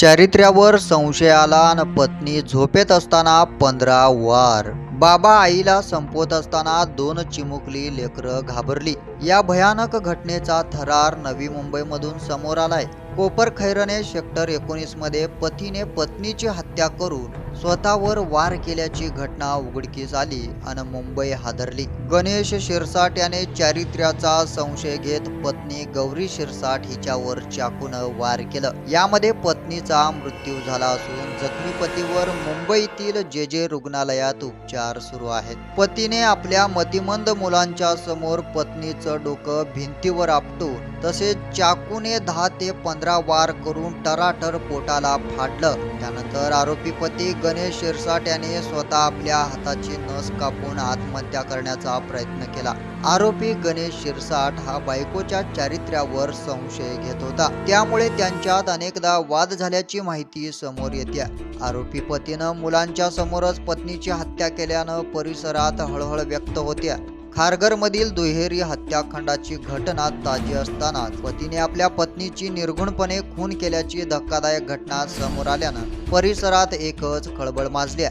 चारित्र्यावर संशय आला आणि पत्नी झोपेत असताना पंधरा वार. बाबा आईला संपवत असताना दोन चिमुकली लेकरं घाबरली. या भयानक घटनेचा थरार नवी मुंबईमधून समोर आलाय. कोपर खैरने सेक्टर एकोणीसमध्ये पतीने पत्नीची हत्या करून स्वतःवर वार केल्याची घटना उघडकीस आली आणि मुंबई हादरली. गणेश शिरसाट याने चारित्र्याचा संशय घेत पत्नी गौरी शिरसाट हिच्यावर चाकून वार केलं. यामध्ये पत्नीचा मृत्यू झाला असून जखमी पतीवर मुंबईतील जे जे रुग्णालयात उपचार सुरू आहेत. पतीने आपल्या मतिमंद मुलांच्या समोर पत्नीचं डोकं भिंतीवर आपटून तसेच चाकूने दहा ते पंधरा वार करून टराटर पोटाला फाडलं. त्यानंतर आरोपी पती गणेश शिरसाट याने स्वतः आपल्या हाताची नस कापून आत्महत्या करण्याचा प्रयत्न केला. आरोपी गणेश शिरसाट हा बायकोच्या चारित्र्यावर संशय घेत होता. त्यामुळे त्यांच्यात अनेकदा वाद झाल्याची माहिती समोर येते. आरोपी पतीनं मुलांच्या समोरच पत्नीची हत्या केल्यानं परिसरात हळहळ व्यक्त होत्या खारघरमधील दुहेरी हत्याखंडाची घटना ताजी असताना पतीने आपल्या पत्नीची निर्गुणपणे खून केल्याची धक्कादायक घटना समोर आल्यानं परिसरात एकच खळबळ माजली आहे.